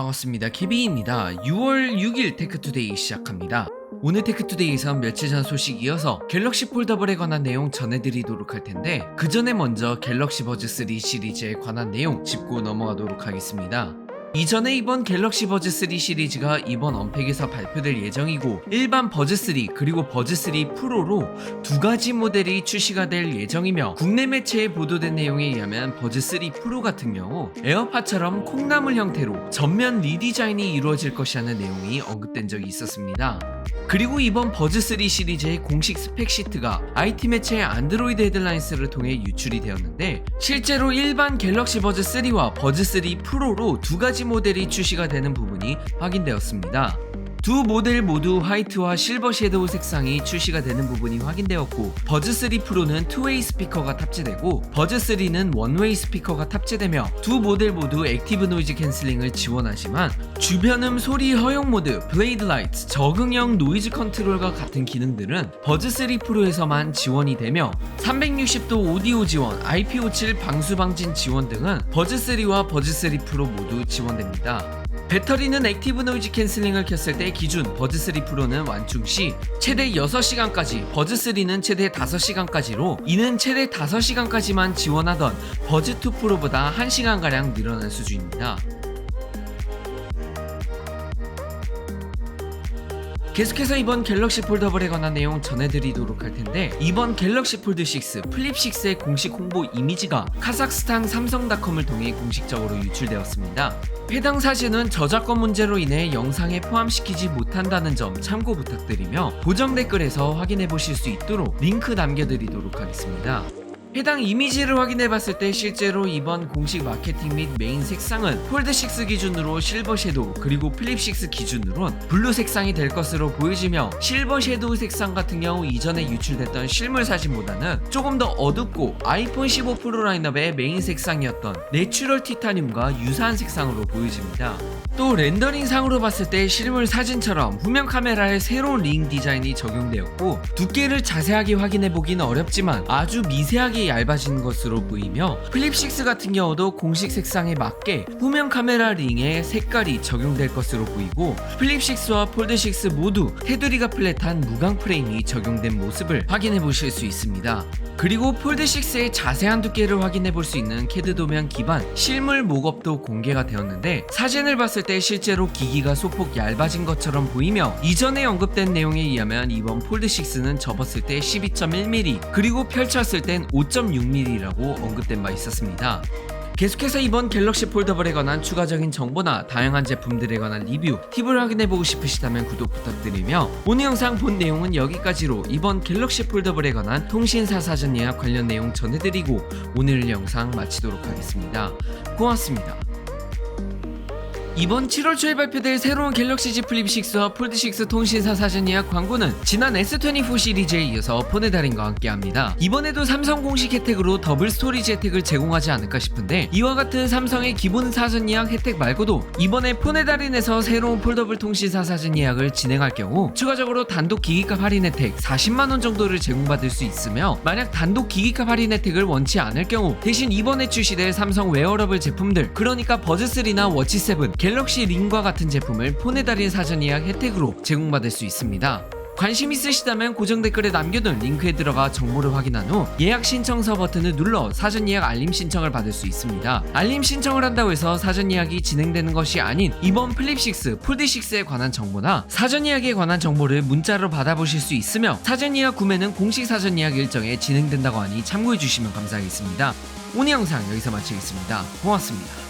반갑습니다. 케비입니다. 6월 6일 테크투데이 시작합니다. 오늘 테크투데이에선 며칠 전 소식 이어서 갤럭시 폴더블에 관한 내용 전해드리도록 할 텐데 그 전에 먼저 갤럭시 버즈 3 시리즈에 관한 내용 짚고 넘어가도록 하겠습니다. 이전에 이번 갤럭시 버즈 3 시리즈가 이번 언팩에서 발표될 예정이고 일반 버즈 3 그리고 버즈 3 프로로 두 가지 모델이 출시가 될 예정이며 국내 매체에 보도된 내용에 의하면 버즈 3 프로 같은 경우 에어팟처럼 콩나물 형태로 전면 리디자인이 이루어질 것이라는 내용이 언급된 적이 있었습니다. 그리고 이번 버즈 3 시리즈의 공식 스펙 시트가 IT 매체의 안드로이드 헤드라인스를 통해 유출이 되었는데 실제로 일반 갤럭시 버즈 3와 버즈 3 프로로 두 가지 모델이 출시가 되는 부분이 확인되었습니다. 두 모델 모두 화이트와 실버 섀도우 색상이 출시가 되는 부분이 확인되었고 버즈 3 프로는 투웨이 스피커가 탑재되고 버즈 3는 원웨이 스피커가 탑재되며 두 모델 모두 액티브 노이즈 캔슬링을 지원하지만 주변음 소리 허용 모드, 블레이드 라이트, 적응형 노이즈 컨트롤과 같은 기능들은 버즈 3 프로에서만 지원이 되며 360도 오디오 지원, IP57 방수 방진 지원 등은 버즈 3와 버즈 3 프로 모두 지원됩니다. 배터리는 액티브 노이즈 캔슬링을 켰을 때 기준 버즈 3 프로는 완충 시 최대 6시간까지, 버즈 3는 최대 5시간까지로 이는 최대 5시간까지만 지원하던 버즈 2 프로보다 1시간가량 늘어난 수준입니다. 계속해서 이번 갤럭시 폴더블에 관한 내용 전해드리도록 할 텐데 이번 갤럭시 폴드 6 플립 6의 공식 홍보 이미지가 카자흐스탄 삼성닷컴을 통해 공식적으로 유출되었습니다. 해당 사진은 저작권 문제로 인해 영상에 포함시키지 못한다는 점 참고 부탁드리며 고정 댓글에서 확인해 보실 수 있도록 링크 남겨드리도록 하겠습니다. 해당 이미지를 확인해 봤을 때 실제로 이번 공식 마케팅 및 메인 색상은 폴드 6 기준으로 실버 섀도우 그리고 플립 6 기준으론 블루 색상이 될 것으로 보여지며 실버 섀도우 색상 같은 경우 이전에 유출됐던 실물 사진보다는 조금 더 어둡고 아이폰 15 프로 라인업의 메인 색상이었던 내추럴 티타늄과 유사한 색상으로 보여집니다. 또 렌더링 상으로 봤을 때 실물 사진처럼 후면 카메라에 새로운 링 디자인이 적용되었고 두께를 자세하게 확인해 보기는 어렵지만 아주 미세하게 얇아진 것으로 보이며 플립 6 같은 경우도 공식 색상에 맞게 후면 카메라 링에 색깔이 적용될 것으로 보이고 플립 6와 폴드 6 모두 테두리가 플랫한 무광 프레임이 적용된 모습을 확인해 보실 수 있습니다. 그리고 폴드 6의 자세한 두께를 확인해 볼 수 있는 캐드 도면 기반 실물 모겁도 공개가 되었는데 사진을 봤을 때 실제로 기기가 소폭 얇아진 것처럼 보이며 이전에 언급된 내용에 의하면 이번 폴드 6는 접었을 때 12.1mm 그리고 펼쳤을 땐 5.6mm라고 언급된 바 있었습니다. 계속해서 이번 갤럭시 폴더블에 관한 추가적인 정보나 다양한 제품들에 관한 리뷰, 팁을 확인해보고 싶으시다면 구독 부탁드리며 오늘 영상 본 내용은 여기까지로 이번 갤럭시 폴더블에 관한 통신사 사전 예약 관련 내용 전해드리고 오늘 영상 마치도록 하겠습니다. 고맙습니다. 이번 7월 초에 발표될 새로운 갤럭시 Z 플립 6와 폴드 6 통신사 사전 예약 광고는 지난 S24 시리즈에 이어서 폰의 달인과 함께합니다. 이번에도 삼성 공식 혜택으로 더블 스토리지 혜택을 제공하지 않을까 싶은데 이와 같은 삼성의 기본 사전 예약 혜택 말고도 이번에 폰의 달인에서 새로운 폴더블 통신사 사전 예약을 진행할 경우 추가적으로 단독 기기값 할인 혜택 40만 원 정도를 제공받을 수 있으며 만약 단독 기기값 할인 혜택을 원치 않을 경우 대신 이번에 출시될 삼성 웨어러블 제품들 그러니까 버즈 3나 워치 7 갤럭시 링과 같은 제품을 폰의 달인 사전 예약 혜택으로 제공받을 수 있습니다. 관심 있으시다면 고정 댓글에 남겨둔 링크에 들어가 정보를 확인한 후 예약 신청서 버튼을 눌러 사전 예약 알림 신청을 받을 수 있습니다. 알림 신청을 한다고 해서 사전 예약이 진행되는 것이 아닌 이번 플립 6, 폴드 6에 관한 정보나 사전 예약에 관한 정보를 문자로 받아보실 수 있으며 사전 예약 구매는 공식 사전 예약 일정에 진행된다고 하니 참고해 주시면 감사하겠습니다. 오늘 영상 여기서 마치겠습니다. 고맙습니다.